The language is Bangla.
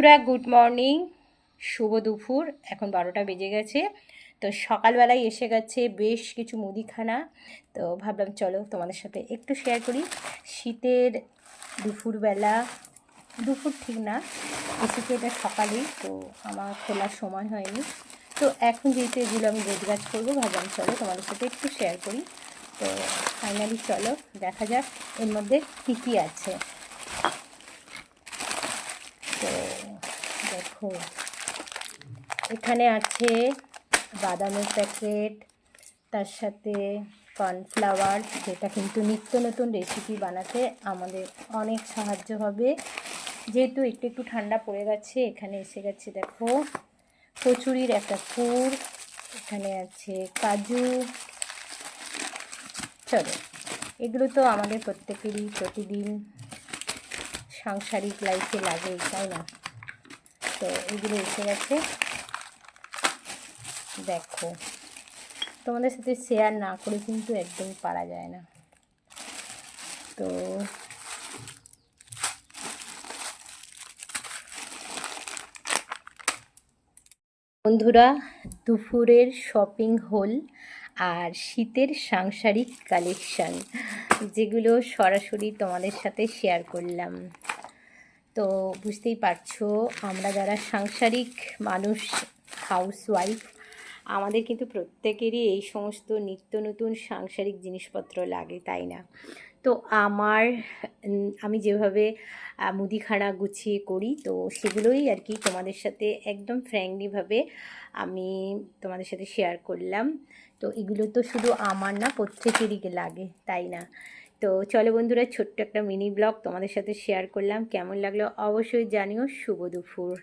পুরা গুড মর্নিং শুভ দুপুর, এখন বারোটা বেজে গেছে। তো সকালবেলায় এসে গেছে বেশ কিছু মুদিখানা। তো ভাবলাম চলো তোমাদের সাথে একটু শেয়ার করি। শীতের দুপুরবেলা, দুপুর ঠিক না এসেছে এটা সকালেই? তো আমার খোলার সময় হয়নি। তো এখন যেহেতু এগুলো আমি রোজগাজ করব, ভাবলাম চলো তোমাদের সাথে একটু শেয়ার করি। তো ফাইনালি চলো, দেখা যাক এর মধ্যে কী কী আছে তো দেখো। এখানে আছে বাদামের প্যাকেট, তার সাথে কর্নফ্লাওয়ার, যেটা কিন্তু নিত্য নতুন রেসিপি বানাতে আমাদের অনেক সাহায্য হবে। যেহেতু একটু একটু ঠান্ডা পড়ে গেছে, এখানে এসে গেছে দেখো। কচুরির একটা পুর, এখানে আছে কাজু। চলো, এগুলো তো আমাদের প্রত্যেকেরই প্রতিদিন সাংসারিক লাইফে লাগে, তাই না? তো এগুলো এসে গেছে। দেখো, তোমাদের সাথে শেয়ার না করে কিন্তু একদম পারা যায় না। তো বন্ধুরা, দুপুরের শপিং হল আর শীতের সাংসারিক কালেকশান যেগুলো সরাসরি তোমাদের সাথে শেয়ার করলাম। তো বুঝতেই পারছ, আমরা যারা সাংসারিক মানুষ হাউসওয়াইফ আমাদের কিন্তু প্রত্যেকেরই এই সমস্ত নিত্য নতুন সাংসারিক জিনিসপত্র লাগে, তাই না? তো আমার আমি যেভাবে মুদিখানা গুছিয়ে করি, তো সেগুলোই আর কি তোমাদের সাথে একদম ফ্র্যাঙ্কলিভাবে আমি তোমাদের সাথে শেয়ার করলাম। তো এগুলো তো শুধু আমার না, প্রত্যেকেরই লাগে, তাই না? তো চলো বন্ধুরা, ছোট্ট একটা মিনি ব্লগ তোমাদের সাথে শেয়ার করলাম। কেমন লাগল অবশ্যই জানিও। শুভ দুপুর।